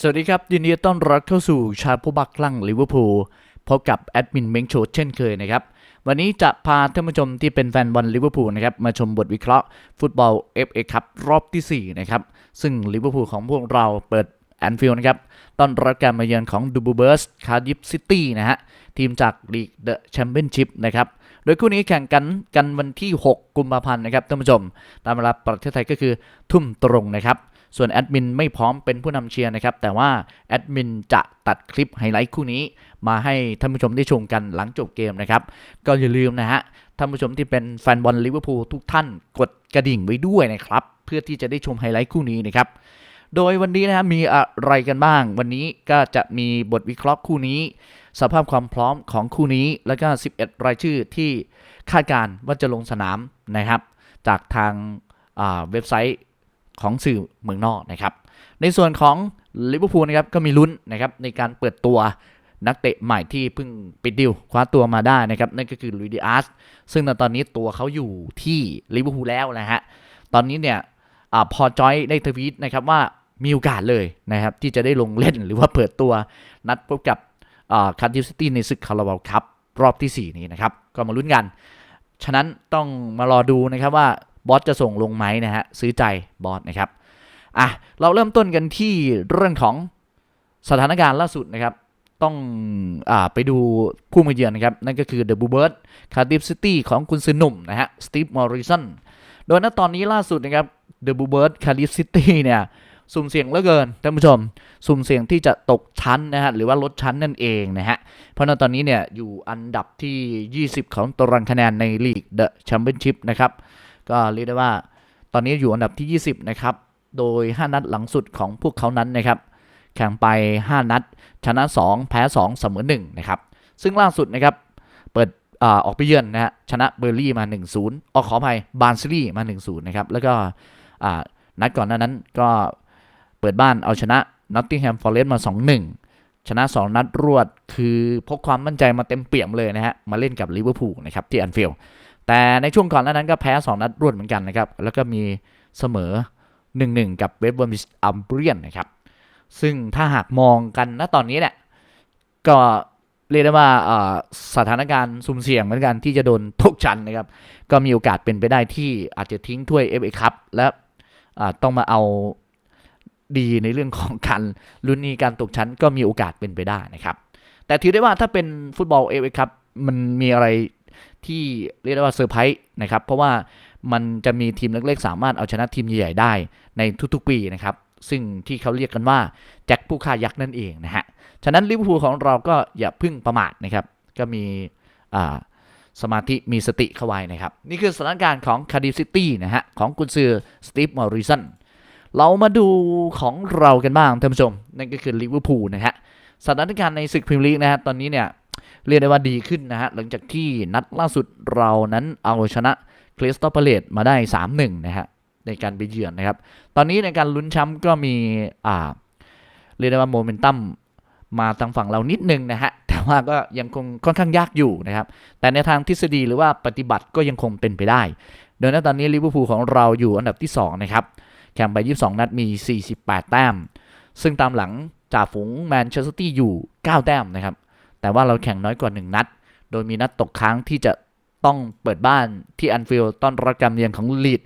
สวัสดีครับ ยินดีต้อนรับเข้าสู่ชาผู้บักคลั่งลิเวอร์พูลพบกับแอดมินเม้งโชเช่นเคยนะครับ วันนี้จะพาท่านผู้ชมที่เป็นแฟนบอลลิเวอร์พูลนะครับ มาชมบทวิเคราะห์ฟุตบอล FA คัพรอบที่ 4 นะครับ ซึ่งลิเวอร์พูลของพวกเราเปิดแอนฟิลด์นะครับต้อนรับการมาเยือนของดูบูเบิร์สคาร์ดิฟซิตี้นะฮะ ทีมจากลีกเดอะแชมเปี้ยนชิพนะครับโดยคู่นี้แข่งกันกันวันที่ 6 กุมภาพันธ์นะครับท่านผู้ชม ตามเวลาประเทศไทยก็คือทุ่มตรงนะครับ ส่วนแอดมินไม่พร้อมเป็นผู้นำเชียร์นะครับ แต่ว่าแอดมินจะตัดคลิปไฮไลท์คู่นี้มาให้ท่านผู้ชมได้ชมกันหลังจบเกมนะครับ ก็อย่าลืมนะฮะท่านผู้ชมที่เป็นแฟนบอลลิเวอร์พูลทุกท่านกดกระดิ่งไว้ด้วยนะครับ เพื่อที่จะได้ชมไฮไลท์คู่นี้นะครับโดยวันนี้นะฮะมีอะไรกันบ้าง วันนี้ก็จะมีบทวิเคราะห์คู่นี้ สภาพความพร้อมของคู่นี้ แล้วก็ 11 รายชื่อที่คาดการณ์ว่าจะลงสนามนะครับ จากทางเว็บไซต์ ของสื่อเมืองนอกนะครับ ในส่วนของลิเวอร์พูลนะครับก็มีลุ้นนะครับในการเปิดตัวนักเตะใหม่ที่เพิ่งปิดดิวคว้าตัวมาได้นะครับ นั่นก็คือลุยดิอาสซึ่งตอนนี้ตัวเขาอยู่ที่ลิเวอร์พูลแล้วนะฮะ ตอนนี้เนี่ยอพอจอยได้ทวีตนะครับว่ามีโอกาสเลยนะครับที่จะได้ลงเล่นหรือว่าเปิดตัวนัดพบกับคาร์ดิฟซิตี้ในศึกคาราบาลคัพรอบที่ 4 นี้นะครับ ก็มาลุ้นกัน ฉะนั้นต้องมารอดูนะครับว่า บอสจะส่งลงไหมนะฮะซื้อใจบอสนะครับอะเราเริ่มต้นกันที่เรื่องของสถานการณ์ล่าสุดนะครับ ต้องอ่าไปดูผู้มาเยือนนะครับ นั่นก็คือเดอะบูเบิร์ตคาร์ดิฟซิตี้ของคุณสนุ่มนะฮะสตีฟมอริสันโดยณตอนนี้ล่าสุดนะครับเดอะบูเบิร์ตคาร์ดิฟซิตี้เนี่ยสุ่มเสี่ยงเหลือเกินท่านผู้ชม สุ่มเสี่ยงที่จะตกชั้นนะฮะหรือว่าลดชั้นนั่นเองนะฮะเพราะณตอนนี้เนี่ยอยู่อันดับที่ 20 ของตารางคะแนนในลีกเดอะแชมเปี้ยนชิพนะครับ ก็เรียกได้ว่า ตอนนี้อยู่อันดับที่ 20 นะครับ โดย 5 นัดหลังสุดของพวกเขานั้นนะครับ แข่งไป 5 นัด ชนะ 2 แพ้ 2 เสมอ1นะครับ ซึ่งล่าสุดนะครับ เปิดอออกไปเยือนนะฮะ ชนะเบอร์ลี่มา 1-0ออกขออภัยบาร์ซิลี่มา 1-0 นะครับ แล้วก็นัดก่อนหน้านั้นก็เปิดบ้านเอาชนะนอตติงแฮมฟอร์เรสต์มา 2-1 ชนะ 2 นัดรวด คือพกความมั่นใจมาเต็มเปี่ยมเลยนะฮะ มาเล่นกับลิเวอร์พูลนะครับที่แอนฟิลด์ แต่ในช่วงก่อนน้านั้นก็แพ้ 2 นัดรวดเหมือนกันนะครับ แล้วก็มีเสมอ 1-1 กับเวสต์บรอมิชอัมเบรียนนะครับ ซึ่งถ้าหากมองกันณตอนนี้เนี่ยก็เรียกได้ว่าสถานการณ์สุ่มเสี่ยงเหมือนกันที่จะโดนตกชั้นนะครับ ก็มีโอกาสเป็นไปได้ที่อาจจะทิ้งถ้วย FA คัพและอ่าต้องมาเอาดีในเรื่องของการลุ้นนีการตกชั้นก็มีโอกาสเป็นไปได้นะครับ แต่ถือได้ว่าถ้าเป็นฟุตบอล FA คัพมันมีอะไร ที่เรียกได้ว่าเซอร์ไพรส์นะครับเพราะว่ามันจะมีทีมเล็กๆ สามารถเอาชนะทีมใหญ่ๆได้ในทุกๆปีนะครับซึ่งที่เขาเรียกกันว่าแจ็คผู้ฆ่ายักษ์นั่นเองนะฮะฉะนั้นลิเวอร์พูลของเราก็อย่าพึ่งประมาทนะครับก็มีสมาธิมีสติเข้าไว้นะครับ นี่คือสถานการณ์ของคาร์ดิฟซิตี้นะฮะของกุนซือสตีฟมอริสันเรามาดูของเรากันบ้างท่านผู้ชม นั่นก็คือลิเวอร์พูลนะฮะสถานการณ์ในศึกพรีเมียร์ลีกนะฮะตอนนี้เนี่ย เรียกได้ว่าดีขึ้นนะฮะ หลังจากที่นัดล่าสุดเรานั้นเอาชนะคริสตัลพาเลตมาได้ 3-1 นะฮะ ในการไปเยือนนะครับ ตอนนี้ในการลุ้นแชมป์ก็มีอ่าเรียกได้ว่าโมเมนตัมมาทางฝั่งเรานิดนึงนะฮะ แต่ว่าก็ยังคงค่อนข้างยากอยู่นะครับ แต่ในทางทฤษฎีหรือว่าปฏิบัติก็ยังคงเป็นไปได้ โดยณตอนนี้ลิเวอร์พูลของเราอยู่อันดับที่ 2 นะครับ แข่งไป 22 นัดมี 48 แต้ม ซึ่งตามหลังจ่าฝูงแมนเชสเตอร์ซิตี้อยู่ 9 แต้มนะครับ แต่ว่าเราแข่งน้อยกว่า 1 นัด โดยมีนัดตกค้างที่จะต้องเปิดบ้านที่อันฟิลด์ต้อนรับการเยือนของลีด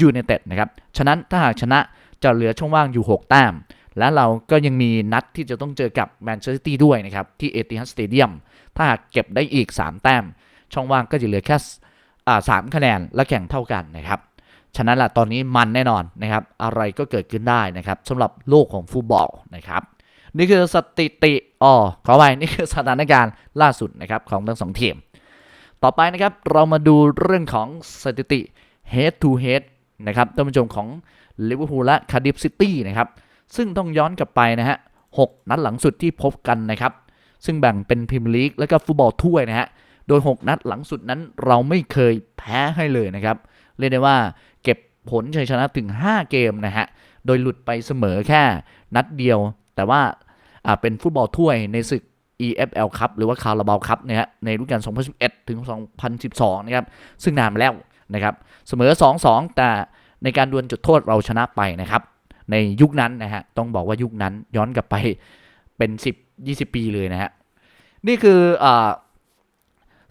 ยูไนเต็ดนะครับ ฉะนั้นถ้าหากชนะจะเหลือช่องว่างอยู่ 6 แต้ม และเราก็ยังมีนัดที่จะต้องเจอกับแมนเชสเตอร์ซิตี้ด้วยนะครับ ที่เอติฮัดสเตเดียม ถ้าหากเก็บได้อีก 3 แต้ม ช่องว่างก็จะเหลือแค่สามคะแนนและแข่งเท่ากันนะครับ ฉะนั้นล่ะตอนนี้มันแน่นอนนะครับ อะไรก็เกิดขึ้นได้นะครับสำหรับโลกของฟุตบอลนะครับ นี่คือสถิติอ๋อขอไปนี่คือสถานการณ์ล่าสุดนะครับของทั้งสองทีม ต่อไปนะครับเรามาดูเรื่องของสถิติ head to head นะครับท่านผู้ชมของลิเวอร์พูลและคาร์ดิฟซิตี้นะครับซึ่งต้องย้อนกลับไปนะฮะหกนัดหลังสุดที่พบกันนะครับ ซึ่งแบ่งเป็นพรีเมียร์ลีกและก็ฟุตบอลถ้วยนะฮะโดย 6 นัดหลังสุดนั้นเราไม่เคยแพ้ให้เลยนะครับ เรียกได้ว่าเก็บผลชัยชนะถึง 5 เกมนะฮะ โดยหลุดไปเสมอแค่นัดเดียว แต่ว่า เป็นฟุตบอลถ้วยในศึก EFL ครับหรือว่าคาราบาวครับเนี่ยฮะในฤดูกาล 2011 ถึง 2012 นะครับ ซึ่งนานมาแล้วนะครับ เสมอ 2-2 แต่ในการดวลจุดโทษเราชนะไปนะครับ ในยุคนั้นนะฮะ ต้องบอกว่ายุคนั้นย้อนกลับไปเป็น 10 20 ปีเลยนะฮะ นี่คืออ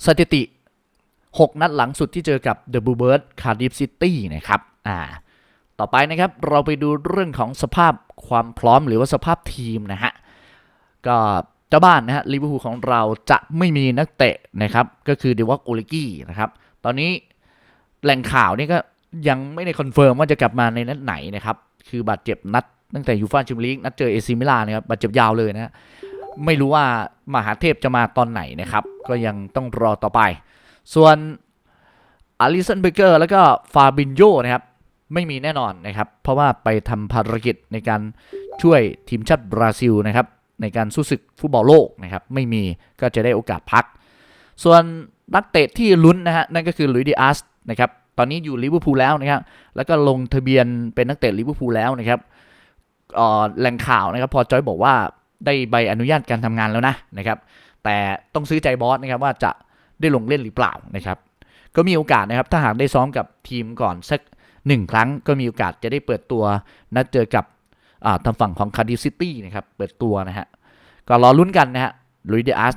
สถิติ 6 นัดหลังสุดที่เจอกับ The Bluebird Cardiff City นะครับ อ่า ต่อไปนะครับ เราไปดูเรื่องของสภาพความพร้อมหรือว่าสภาพทีมนะฮะ ก็เจ้าบ้านนะฮะลิเวอร์พูลของเราจะไม่มีนักเตะนะครับ ก็คือเดวอกโอลิกี้นะครับ ตอนนี้แหล่งข่าวนี่ก็ยังไม่ได้คอนเฟิร์มว่าจะกลับมาในนัดไหนนะครับ คือบาดเจ็บนัดตั้งแต่ยูฟ่าแชมเปี้ยนลีกนัดเจอเอซิมิลานนะครับบาดเจ็บยาวเลยนะฮะไม่รู้ว่ามหาเทพจะมาตอนไหนนะครับ ก็ยังต้องรอต่อไป ส่วนอาริสันเบเกอร์แล้วก็ฟาบินโยนะครับไม่มีแน่นอนนะครับ เพราะว่าไปทำภารกิจในการช่วยทีมชาติบราซิลนะครับ ในการสู้ศึกฟุตบอลโลกนะครับไม่มีก็จะได้โอกาสพัก ส่วนนักเตะที่ลุ้นนะฮะนั่นก็คือลุยดิอาสนะครับตอนนี้อยู่ลิเวอร์พูลแล้วนะครับแล้วก็ลงทะเบียนเป็นนักเตะลิเวอร์พูลแล้วนะครับอ่อแหล่งข่าวนะครับพอจอยบอกว่าได้ใบอนุญาตการทำงานแล้วนะนะครับแต่ต้องซื้อใจบอสนะครับว่าจะได้ลงเล่นหรือเปล่านะครับก็มีโอกาสนะครับถ้าหากได้ซ้อมกับทีมก่อนสักหนึ่งครั้งก็มีโอกาสจะได้เปิดตัวนัดเจอกับ ทางฝั่งของคาร์ดิฟซิตี้นะครับเปิดตัวนะฮะก็รอลุ้นกันนะฮะลุยเดอาส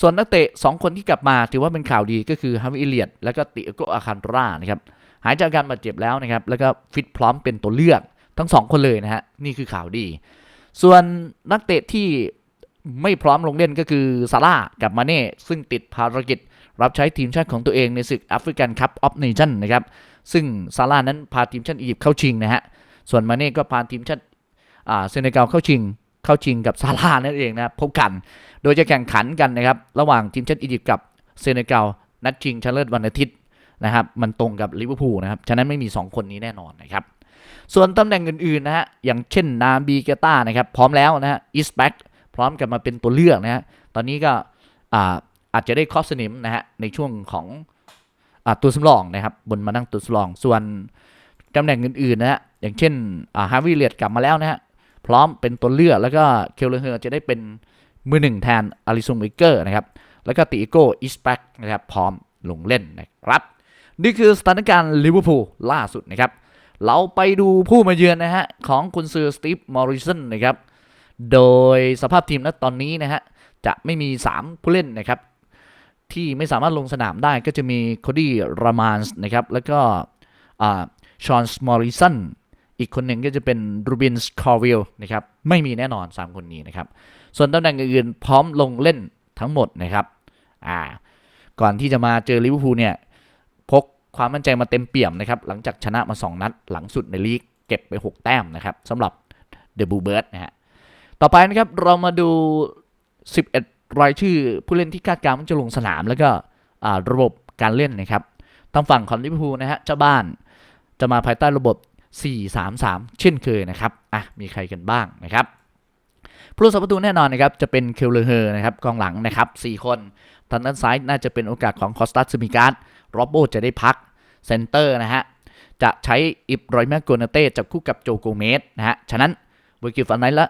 ส่วนนักเตะ 2 คนที่กลับมาถือว่าเป็นข่าวดีก็คือฮาวิเอเลียดและก็ติโกอาคันรานะครับหายจากการบาดเจ็บแล้วนะครับ แล้วก็ฟิตพร้อมเป็นตัวเลือกทั้ง 2 คนเลยนะฮะนี่คือข่าวดี ส่วนนักเตะที่ไม่พร้อมลงเล่นก็คือซาร่ากับมาเน่ซึ่งติดภารกิจรับใช้ทีมชาติของตัวเองในศึกแอฟริกันคัพออฟเนชั่นนะครับซึ่งซาร่านั้นพาทีมชาติอียิปต์เข้าชิงนะฮะส่วนมาเน่ก็พาทีมชาติ เซเนกัลเข้าชิงเข้าชิงกับซาร่านั่นเองนะพบกัน โดยจะแข่งขันกันนะครับ ระหว่างทีมชาติอียิปต์กับเซเนกัลนัดชิงชนะเลิศวันอาทิตย์นะครับ มันตรงกับลิเวอร์พูลนะครับ ฉะนั้นไม่มี 2 คนนี้แน่นอนนะครับ ส่วนตำแหน่งอื่นๆนะฮะ อย่างเช่นนาบีเกต้านะครับ พร้อมแล้วนะฮะอีสแบ็กพร้อมกับมาเป็นตัวเลือกนะฮะ ตอนนี้ก็อาอาจจะได้ครอบสนิมนะฮะในช่วงของอตัวสำรองนะครับ บนมานั่งตัวสำรอง ส่วนตำแหน่งอื่นๆนะฮะ อย่างเช่นอ่าฮาวิเลียดกลับมาแล้วนะฮะ พร้อมเป็นตัวเลือกแล้วก็เคลเลอร์เฮอร์จะได้เป็นมือหนึ่งแทนอาริซงเบเกอร์นะครับ แล้วก็ติโก้อิสแบ็กนะครับพร้อมลงเล่นนะครับ นี่คือสถานการณ์ลิเวอร์พูลล่าสุดนะครับ เราไปดูผู้มาเยือนนะฮะ ของคุณซือสตีฟมอริสันนะครับ โดยสภาพทีมณตอนนี้นะฮะ จะไม่มี 3 ผู้เล่นนะครับ ที่ไม่สามารถลงสนามได้ก็จะมีโคดี้รามานส์นะครับ แล้วก็ชอนส์มอริสัน อีกคนหนึ่งก็จะเป็นรูบินส์คอร์วิลนะครับไม่มีแน่นอน 3 คนนี้นะครับ ส่วนตำแหน่งอื่นๆพร้อมลงเล่นทั้งหมดนะครับอ่าก่อนที่จะมาเจอลิเวอร์พูลเนี่ยพกความมั่นใจมาเต็มเปี่ยมนะครับหลังจากชนะมา 2 นัดหลังสุดในลีกเก็บไป 6 แต้มนะครับสำหรับเดอะบูเบิร์ดนะฮะต่อไปนะครับเรามาดู 11 รายชื่อผู้เล่นที่คาดการณ์ว่าจะลงสนามแล้วก็ระบบการเล่นนะครับทางฝั่งของลิเวอร์พูลนะฮะเจ้าบ้านจะมาภายใต้ระบบ 4-3-3 เช่นเคยนะครับอะมีใครกันบ้างนะครับผู้รักษาประตูแน่นอนนะครับจะเป็นเคลเลอร์เฮอร์นะครับกองหลังนะครับ 4 คนทางด้านซ้ายน่าจะเป็นโอกาสของคอสตัสซมิการ์ดโรบโบจะได้พักเซนเตอร์นะฮะจะใช้อิบรอยเมโกนาเต้จับคู่กับโจโกเมสนะฮะฉะนั้นเวอร์กิลฟันไนและ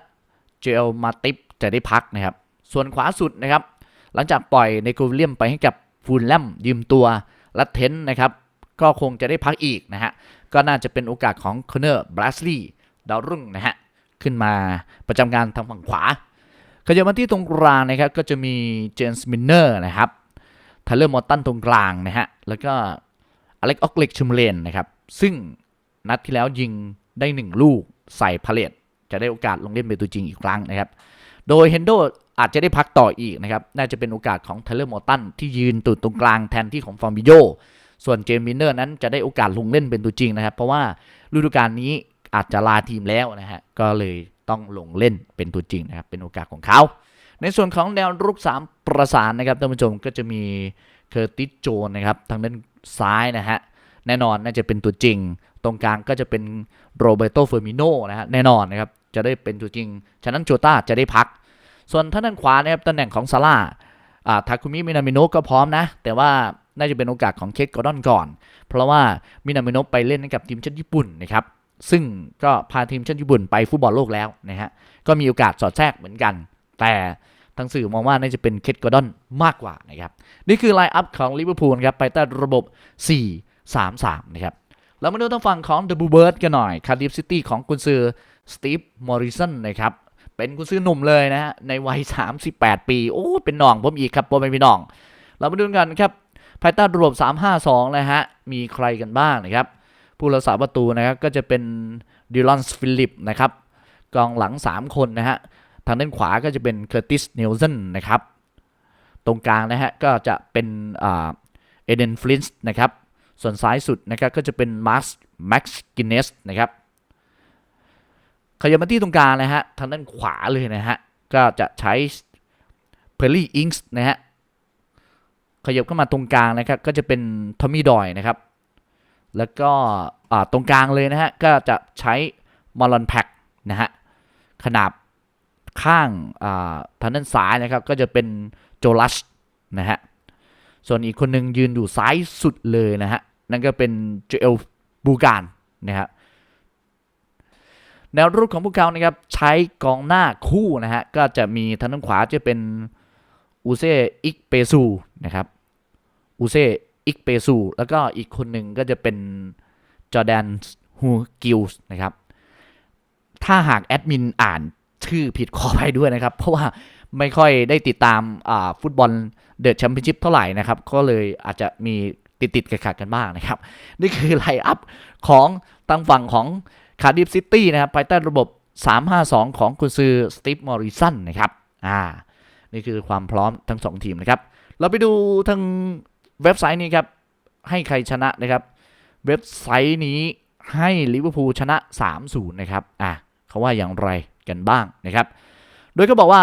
เจลมาติปจะได้พักนะครับส่วนขวาสุดนะครับหลังจากปล่อยในโกวิลเลียมไปให้กับฟูลแลมยืมตัวและเทนนะครับก็คงจะได้พักอีกนะฮะ ก็น่าจะเป็นโอกาสของคอนเนอร์บลัสลีย์ดาวรุ่งนะฮะ ขึ้นมาประจำการทางฝั่งขวาขยับมาที่ตรงกลางนะครับ ก็จะมีเจนส์มินเนอร์นะครับทเลอร์มอตตันตรงกลางนะฮะ แล้วก็อเล็กออกเล็กชูมเลนนะครับ ซึ่งนัดที่แล้วยิงได้ 1 ลูกใส่พาเลตจะได้โอกาสลงเล่นเป็นตัวจริงอีกครั้งนะครับ โดยเฮนโดอาจจะได้พักต่ออีกนะครับ น่าจะเป็นโอกาสของทเลอร์มอตตันที่ยืนตุดตรงกลางแทนที่ของฟอร์มิโย ส่วนเจมส์มินเนอร์นั้นจะได้โอกาสลงเล่นเป็นตัวจริงนะครับ เพราะว่าฤดูกาลนี้อาจจะลาทีมแล้วนะฮะ ก็เลยต้องลงเล่นเป็นตัวจริงนะครับ เป็นโอกาสของเขา ในส่วนของแนวรุก 3 ประสานนะครับท่านผู้ชมก็จะมีเคอร์ติสโจนนะครับทางด้านซ้ายนะฮะ แน่นอนน่าจะเป็นตัวจริง ตรงกลางก็จะเป็นโรเบโตเฟอร์มิโนนะฮะ แน่นอนนะครับ จะได้เป็นตัวจริง ฉะนั้นโจต้าจะได้พัก ส่วนท่างด้านขวานะครับตำแหน่งของซาร่าอ่าทาคุมิมินามิโนะก็พร้อมนะ แต่ว่า น่าจะเป็นโอกาสของเคทกอร์ดอนก่อน เพราะว่ามินามิโนไปเล่นกับทีมชาติญี่ปุ่นนะครับซึ่งก็พาทีมชาติญี่ปุ่นไปฟุตบอลโลกแล้วนะฮะก็มีโอกาสสอดแทรกเหมือนกัน แต่ทางสื่อมองว่าน่าจะเป็นเคทกอร์ดอนมากกว่านะครับนี่คือไลน์อัพของลิเวอร์พูลครับไปใต้ระบบ 4-3-3นะครับแล้วมาดูทางฝั่งของ The Bluebird กันหน่อยคาร์ดิฟซิตี้ของกุนซือสตีฟมอริสันนะครับเป็นกุญซือหนุ่มเลยนะฮะในวัย 38 ปี โอ้เป็นน้องผมอีกครับพ่อแม่พี่น้อง เรามาดูกันครับ ภายใต้ระบบ 352 นะฮะ มีใครกันบ้างนะครับ ผู้รักษาประตูนะครับก็จะเป็นดิลอนฟิลิปนะครับกองหลัง 3 คนนะฮะ ทางด้านขวาก็จะเป็นเคอร์ติสเนลสันนะครับ ตรงกลางนะฮะก็จะเป็นเอเดนฟลินส์นะครับ ส่วนซ้ายสุดนะครับก็จะเป็นมาร์คแม็กซ์กินเนสนะครับขยับมาที่ตรงกลางนะฮะทางด้านขวาเลยนะฮะก็จะใช้เพลลี่อิงส์นะฮะ ขยับเข้ามาตรงกลางนะครับ ก็จะเป็นทอมมี่ดอยนะครับ แล้วก็ตรงกลางเลยนะฮะ ก็จะใช้มอลอนแพ็กนะฮะ ขนาบข้างทางด้านซ้ายนะครับ ก็จะเป็นโจลัสนะฮะ ส่วนอีกคนหนึ่งยืนอยู่ซ้ายสุดเลยนะฮะ นั่นก็เป็นเจเอลบูการนะครับแนวรุกของพวกเขานะครับใช้กองหน้าคู่นะฮะ ก็จะมีทางด้านขวาจะเป็นอูเซอิกเปซู นะครับอูเซอิกเปซู แล้วก็อีกคนหนึ่งก็จะเป็นจอแดนฮูกิลส์นะครับ ถ้าหากแอดมินอ่านชื่อผิดขอไปด้วยนะครับ เพราะว่าไม่ค่อยได้ติดตามฟุตบอลเดอะแชมเปี้ยนชิพเท่าไหร่นะครับ ก็เลยอาจจะมีติดติดขัดกันบ้างนะครับ นี่คือไลอัพของทางฝั่งของคาร์ดิฟซิตี้นะครับภายใต้ระบบ 352 ของกุนซือสตีฟมอริสันนะครับ อ่า นี่คือความพร้อมทั้ง 2 ทีมนะครับ เราไปดูทางเว็บไซต์นี้ครับ ให้ใครชนะนะครับ เว็บไซต์นี้ให้ลิเวอร์พูลชนะ 3-0 นะครับ อะเขาว่าอย่างไรกันบ้างนะครับ โดยเขาบอกว่า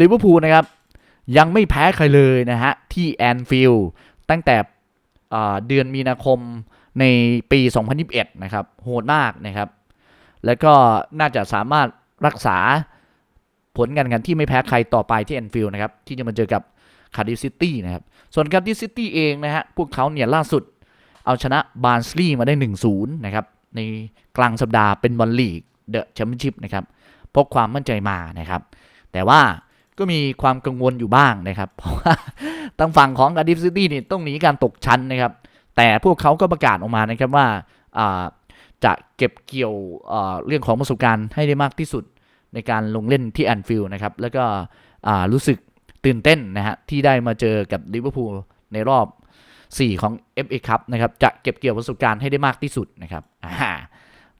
ลิเวอร์พูลนะครับ ยังไม่แพ้ใครเลยนะฮะ ที่แอนฟิลด์ตั้งแต่เดือนมีนาคมในปี 2021 นะครับ โหดมากนะครับ แล้วก็น่าจะสามารถรักษาผลการแข่งขันที่ไม่แพ้ใครต่อไปที่แอนฟิลด์นะครับ ที่จะมาเจอกับ คาร์ดิฟซิตี้นะครับ ส่วนคาร์ดิฟซิตี้เองนะฮะ พวกเขาเนี่ยล่าสุดเอาชนะบาร์นสลีย์มาได้ 1-0 นะครับ ในกลางสัปดาห์เป็นบอลลีกเดอะแชมเปี้ยนชิพนะครับพกความมั่นใจมานะครับ แต่ว่าก็มีความกังวลอยู่บ้างนะครับ เพราะว่าทางฝั่งของการดิฟซิตี้นี่ต้องหนีการตกชั้นนะครับ แต่พวกเขาก็ประกาศออกมานะครับว่าจะเก็บเกี่ยวเรื่องของประสบการณ์ให้ได้มากที่สุดในการลงเล่นที่แอนฟิลด์นะครับ แล้วก็รู้สึก ตื่นเต้นนะฮะที่ได้มาเจอกับลิเวอร์พูลในรอบ 4 ของ FA Cup นะครับจะเก็บเกี่ยวประสบการณ์ให้ได้มากที่สุดนะครับ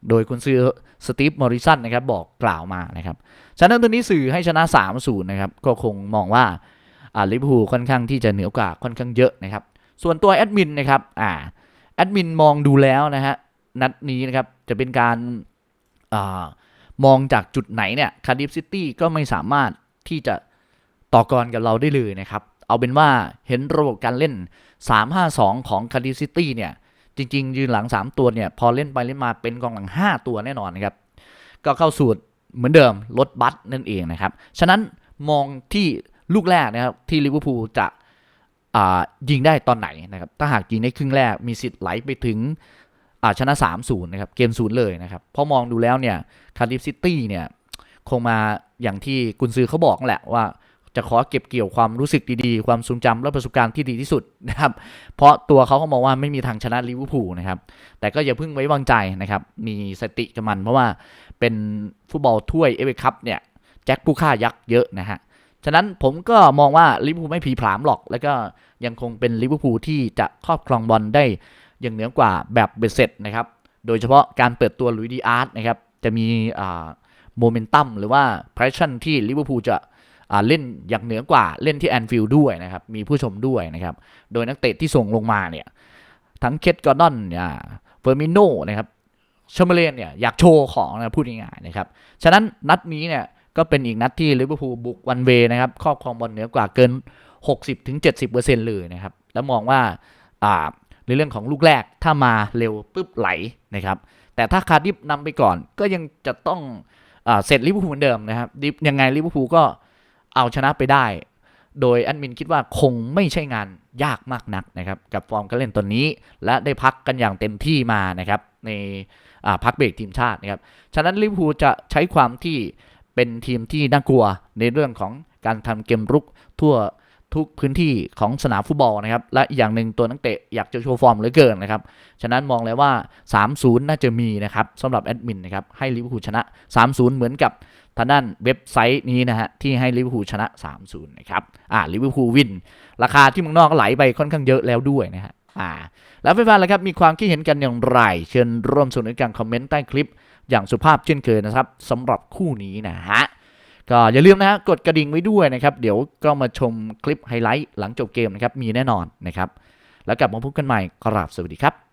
โดยคุณซื้อสตีฟมอริสันนะครับบอกกล่าวมานะครับฉะนั้นตัวนี้สื่อให้ชนะ 3-0นะครับก็คงมองว่าลิเวอร์พูลค่อนข้างที่จะเหนือกว่าค่อนข้างเยอะนะครับส่วนตัวแอดมินนะครับอ่าแอดมินมองดูแล้วนะฮะนัดนี้นะครับจะเป็นการอามองจากจุดไหนเนี่ยคาร์ดิฟซิตี้ก็ไม่สามารถที่จะ ต่อกรกับเราได้เลยนะครับ เอาเป็นว่าเห็นระบบการเล่น 3-5-2 ของคาร์ดิฟซิตี้เนี่ย จริง ๆ ยืนหลัง 3 ตัวเนี่ย พอเล่นไปเล่นมาเป็นกองหลัง 5 ตัวแน่นอนนะครับ ก็เข้าสู่เหมือนเดิมลดบัตนั่นเองนะครับ ฉะนั้นมองที่ลูกแรกนะครับที่ลิเวอร์พูลจะยิงได้ตอนไหนนะครับ ถ้าหากยิงในครึ่งแรกมีสิทธิ์ไหลไปถึงอ่าชนะ 3-0 นะครับ เกมศูนย์เลยนะครับพราะมองดูแล้วเนี่ยคาร์ดิฟซิตี้เนี่ยคงมาอย่างที่กุนซือเขาบอกนั่นแหละว่า จะขอเก็บเกี่ยวความรู้สึกดีๆ ความทรงจำและประสบการณ์ที่ดีที่สุดนะครับ เพราะตัวเขาเขามองว่าไม่มีทางชนะลิเวอร์พูลนะครับ แต่ก็อย่าเพิ่งไว้วางใจนะครับ มีสติกับมัน เพราะว่าเป็นฟุตบอลถ้วยเอฟเอคัพเนี่ยแจ็คผู้ฆ่ายักษ์เยอะนะฮะ ฉะนั้นผมก็มองว่าลิเวอร์พูลไม่ผีผลามหรอก แล้วก็ยังคงเป็นลิเวอร์พูลที่จะครอบครองบอลได้อย่างเหนือกว่าแบบเบ็ดเสร็จนะครับ โดยเฉพาะการเปิดตัวลุยดีอาร์ตนะครับ จะมีโมเมนตัมหรือว่าเพรสชั่นที่ลิเวอร์พูลจะ เล่นอย่างเหนือกว่าเล่นที่แอนฟิลด์ด้วยนะครับ มีผู้ชมด้วยนะครับ โดยนักเตะที่ส่งลงมาเนี่ย ทั้งเคทกอร์ดอนเนี่ยเฟอร์มิโนนะครับชมเบเลนเนี่ยอยากโชว์ของนะพูดง่ายๆนะครับ ฉะนั้นนัดนี้เนี่ยก็เป็นอีกนัดที่ลิเวอร์พูลบุกวันเวนะครับครอบครองบอลเหนือกว่าเกิน 60-70%เลยนะครับ แล้วมองว่าในเรื่องของลูกแรกถ้ามาเร็วปุ๊บไหลนะครับ แต่ถ้าคาร์ดิฟนำไปก่อนก็ยังจะต้องอเสร็จลิเวอร์พูลเหมือนเดิมนะครับดิฟยังไงลิเวอร์พูลก็ เอาชนะไปได้ โดยแอดมินคิดว่าคงไม่ใช่งานยากมากนักนะครับกับฟอร์มการเล่นตอนนี้ และได้พักกันอย่างเต็มที่มานะครับในพักเบรกทีมชาตินะครับฉะนั้นลิเวอร์พูลจะใช้ความที่เป็นทีมที่น่ากลัวในเรื่องของการทำเกมรุกทั่ว ทุกพื้นที่ของสนามฟุตบอลนะครับ และอีกอย่างหนึ่งตัวนักเตะอยากจะโชว์ฟอร์มเหลือเกินนะครับ ฉะนั้นมองเลยว่า 3-0 น่าจะมีนะครับสำหรับแอดมินนะครับ ให้ลิเวอร์พูลชนะ 3-0 เหมือนกับทางด้านเว็บไซต์นี้นะฮะ ที่ให้ลิเวอร์พูลชนะ 3-0 นะครับ อ่าลิเวอร์พูลวิน ราคาที่เมืองนอกก็ไหลไปค่อนข้างเยอะแล้วด้วยนะฮะ อ่า แล้วแฟนๆล่ะครับ มีความคิดเห็นกันอย่างไร เชิญร่วมสนุกในการคอมเมนต์ใต้คลิป อย่างสุภาพเช่นเคยนะครับสำหรับคู่นี้นะฮะ ก็อย่าลืมนะฮะกดกระดิ่งไว้ด้วยนะครับ เดี๋ยวก็มาชมคลิปไฮไลท์หลังจบเกมนะครับ มีแน่นอนนะครับ แล้วกลับมาพบกันใหม่กราบสวัสดีครับ